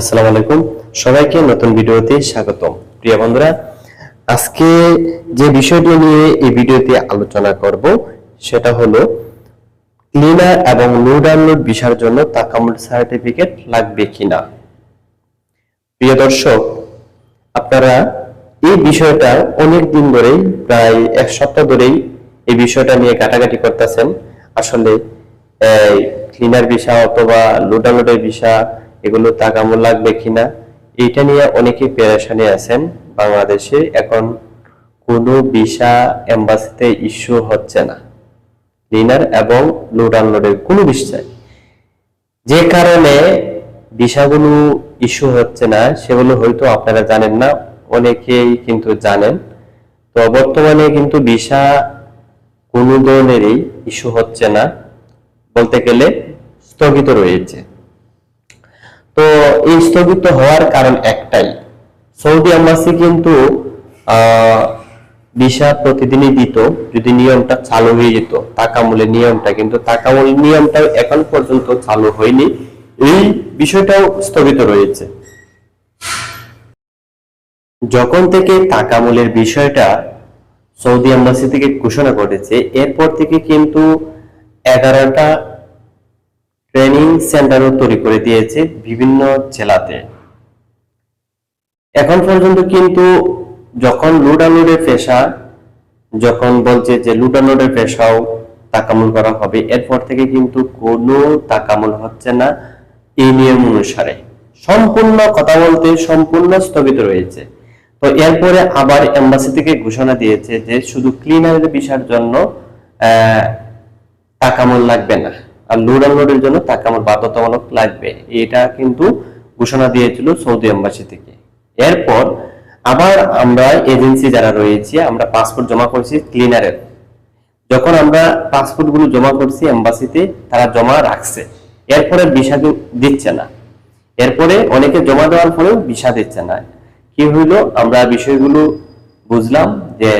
আসসালামু আলাইকুম। সবাইকে নতুন ভিডিওতে স্বাগতম। প্রিয় বন্ধুরা, আজকে যে বিষয়টি নিয়ে এই ভিডিওতে আলোচনা করব, সেটা হলো ক্লিনার এবং নো ডাউনলোড ভিসার জন্য তাকামুল সার্টিফিকেট লাগবে কিনা। প্রিয় দর্শক, আপনারা এই বিষয়টা অনেক দিন ধরেই, প্রায় এক সপ্তাহ ধরেই এই বিষয়টা নিয়ে কাটাকাটি করতেছেন। আসলে ক্লিনার ভিসা অথবা লোডালোডের ভিসা এগুলো তাকামুল লাগবে কিনা এটা নিয়ে অনেকে পেরেশানি আছেন। বাংলাদেশে এখন কোনো ভিসা এম্বাসিতে ইস্যু হচ্ছে না। ক্লিনার এবং লোড আনলোডের কোনো বিষয় যে কারণে ভিসাগুলো ইস্যু হচ্ছে না, সেগুলো হয়তো আপনারা জানেন না, অনেকেই কিন্তু জানেন। তো বর্তমানে কিন্তু ভিসা কোনো ধরনেরই ইস্যু হচ্ছে না, বলতে গেলে স্থগিত রয়েছে। তো এই স্থগিত হওয়ার কারণ একটাই। সৌদি আম্বাসি কিন্তু ভিসা প্রতিদিনই দিত, যদি নিয়মটা চালু হয়ে যেত তাকামূলের নিয়মটা, কিন্তু তাকামূল নিয়মটা এখন পর্যন্ত চালু হয়নি। এই বিষয়টাও স্থগিত রয়েছে। যখন থেকে তাকামূলের বিষয়টা সৌদি আম্বাসি থেকে ঘোষণা করেছে, এরপর থেকে কিন্তু এগারোটা ট্রেনিং সেন্টারও তৈরি করে দিয়েছে বিভিন্ন জেলাতে। এখন পর্যন্ত কিন্তু যখন লুডালুডের পেশা, যখন বলছে যে লুডালুডের পেশাও তাকামুল করা হবে, এরপর থেকে কিন্তু কোনো তাকামুল হচ্ছে না এই নিয়ম অনুসারে। সম্পূর্ণ কথা বলতে সম্পূর্ণ স্থগিত রয়েছে। তো এরপরে আবার এম্বাসি থেকে ঘোষণা দিয়েছে যে শুধু ক্লিনারের বিষয়ের জন্য, আহ, তাকামল লাগবে না। আর লোড আনলোডের জন্য তাকামল বাধ্যতামূলক লাগবে। এটা কিন্তু ঘোষণা দিয়েছিল সৌদি এম্বাসি থেকে। এরপর আবার আমরা এজেন্সি যারা রয়েছে, আমরা পাসপোর্ট জমা করছি ক্লিনারের। যখন আমরা পাসপোর্টগুলো জমা করছি এম্বাসিতে, তারা জমা রাখছে। এরপরে ভিসা দিচ্ছে না। এরপরে অনেকে জমা দেওয়ার পরেও ভিসা দিচ্ছে না। কি হইল? আমরা বিষয়গুলো বুঝলাম যে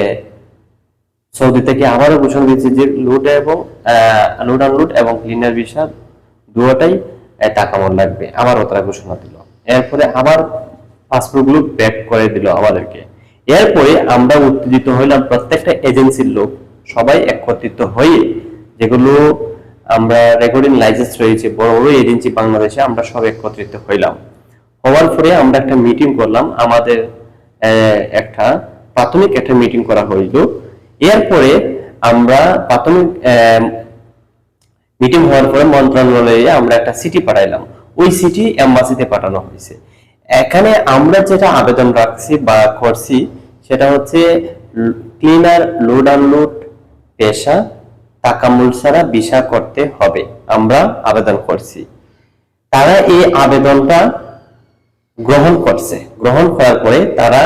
সৌদি থেকে আবারও ঘোষণা দিয়েছে যে লোড এবং লোড আনলোড এবং ক্লিনার ভিসা দুটাই টাকা মন লাগবে। আবারও তারা ঘোষণা দিল। এরপরে আবার পাসপোর্টগুলো ব্যাক করে দিল আমাদেরকে। এরপরে আমরা উত্তেজিত হইলাম প্রত্যেকটা এজেন্সির লোক, সবাই একত্রিত হয়ে যেগুলো আমরা রেকর্ডিং লাইসেন্স রয়েছে, বড় বড় এজেন্সি বাংলাদেশে আমরা সব একত্রিত হইলাম। হওয়ার পরে আমরা একটা মিটিং করলাম। আমাদের একটা প্রাথমিক একটা মিটিং করা হইল। এরপরে আমরা প্রাথমিক মিটিং হওয়ার পরে মন্ত্রণালয়ে আমরা একটা সিটি পাঠাইলাম। ওই সিটি এম্বাসিতে পাঠানো হয়েছে। এখানে আমরা যেটা আবেদন রাখছি বা করছি, সেটা হচ্ছে ক্লিনার লোড আনলোড পেশা তাকামুল ছাড়া ভিসা করতে হবে। আমরা আবেদন করছি। তারা এই আবেদনটা গ্রহণ করছে। গ্রহণ করার পরে তারা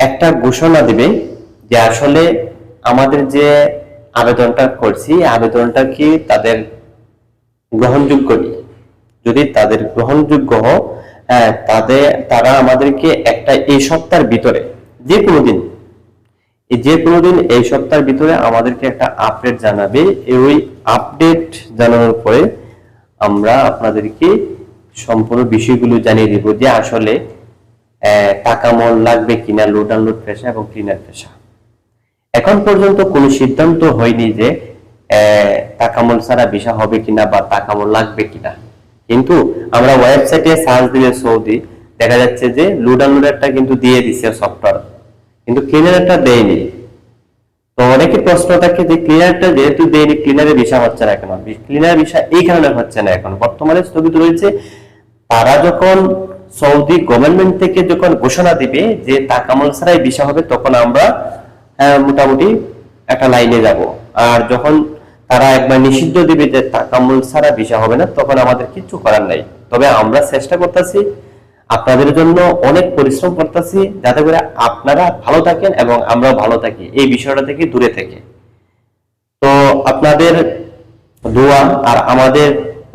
একটা ঘোষণা দিবে যে আসলে আমাদের যে আবেদনটা করছি আবেদনটা কি তাদের গ্রহণযোগ্য নেই? যদি তাদের গ্রহণযোগ্য হয়, তাদের তারা আমাদেরকে একটা এই সপ্তাহের ভিতরে যে কোনো দিন যে কোনো দিন এই সপ্তাহের ভিতরে আমাদেরকে একটা আপডেট জানাবে। ওই আপডেট জানানোর পরে আমরা আপনাদেরকে সম্পূর্ণ বিষয়গুলো জানিয়ে দিব যে আসলে টাকা মন লাগবে কিনা লোড আনলোড পেশা এবং ক্লিনার পেশা এখন পর্যন্ত কোনো সিদ্ধান্ত হয়নি যে আহ, টাকামল ছাড়া ভিসা হবে কিনা বা টাকামল লাগবে কিনা। কিন্তু আমরা ওয়েবসাইটে সার্চ দিলে সৌদি দেখা যাচ্ছে যে লোড আনলোডেরটা কিন্তু দিয়ে দিছে সফটওয়্যার কিন্তু ক্লিনারটা দেয়নি। তো অনেকে প্রশ্ন থাকে যে ক্লিনারটা যেহেতু দেয়নি ক্লিনারের ভিসা হচ্ছে না কেন? ক্লিনার ভিসা এই কারণে হচ্ছে না এখন। বর্তমানে স্থগিত রয়েছে তারা যখন সৌদি গভর্নমেন্ট থেকে যখন ঘোষণা দিবে যে তাকামল ছাড়াই ভিসা হবে তখন আমরা মোটামুটি একটা লাইনে যাব। আর যখন তারা একবার নিষিদ্ধ দিবে যে তাকামুল ছাড়া ভিসা হবে না, তখন আমাদের কিচ্ছু করার নাই। তবে আমরা চেষ্টা করতেছি, আপনাদের জন্য অনেক পরিশ্রম করতেছি, যাতে করে আপনারা ভালো থাকেন এবং আমরাও ভালো থাকি। এই বিষয়টা থেকে দূরে থেকে। তো আপনাদের দোয়া আর আমাদের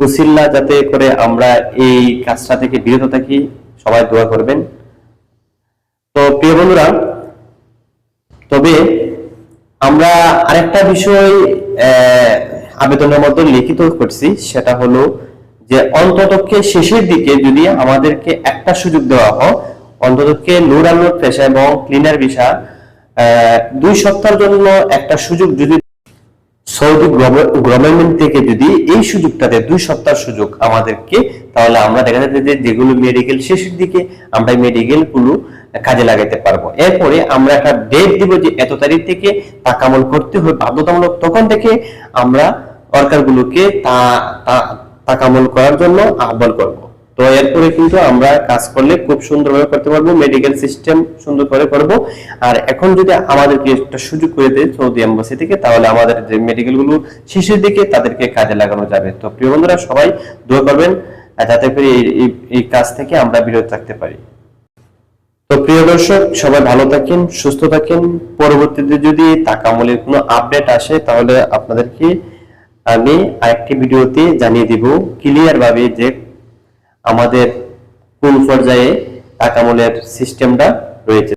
উসিল্লা যাতে করে আমরা এই কাজটা থেকে বিরত থাকি, সবাই দোয়া করবেন। তো প্রিয় বন্ধুরা তবে আমরা আরেকটা বিষয় আবেদনের মধ্যে লিখিত করছি, সেটা হলো যে অন্ততকে শেষের দিকে যদি আমাদেরকে একটা সুযোগ দেওয়া হয় অন্ততকে নুরাল আলোর পেশা এবং ক্লিনার ভিসা দুই সপ্তাহের জন্য একটা সুযোগ যদি সৌদি গভর্নমেন্ট থেকে যদি এই সুযোগটাতে দুই সপ্তাহ সুযোগ আমাদেরকে, তাহলে আমরা দেখা যাচ্ছে যে যেগুলো মেডিকেল শেষের দিকে আমরা মেডিকেলগুলো কাজে লাগাতে পারব। এরপরে আমরা একটা ডেট দিব যে এত তারিখ থেকে তাকামল করতে হবে, বাধ্যতামূলক। তখন থেকে আমরা ওয়ার্কারগুলোকে তা, তা- তাকামল করার জন্য আহ্বান করব। তো এরপরে কিন্তু আমরা কাজ করলে খুব সুন্দরভাবে করতে পারব মেডিকেল সিস্টেম সুন্দর করে করব। আর এখন যদি আমাদেরকে একটা সুযোগ করে দেয় সৌদি এম্বাসি থেকে, তাহলে আমাদের যে মেডিকেলগুলো শেষের দিকে তাদেরকে কাজে লাগানো যাবে। তো প্রিয় বন্ধুরা, সবাই দোয়া করবেন যাতে করে এই কাজ থেকে আমরা বিরত থাকতে পারি। তো প্রিয় দর্শক, সবাই ভালো থাকেন, সুস্থ থাকেন। পরবর্তীতে যদি তাকামলের কোনো আপডেট আসে, তাহলে আপনাদেরকে আমি আরেকটি ভিডিওতে জানিয়ে দিব। ক্লিয়ার ভাবে যে আমাদের কোন পর্যায়ে টাকা মূলের সিস্টেমটা রয়েছে?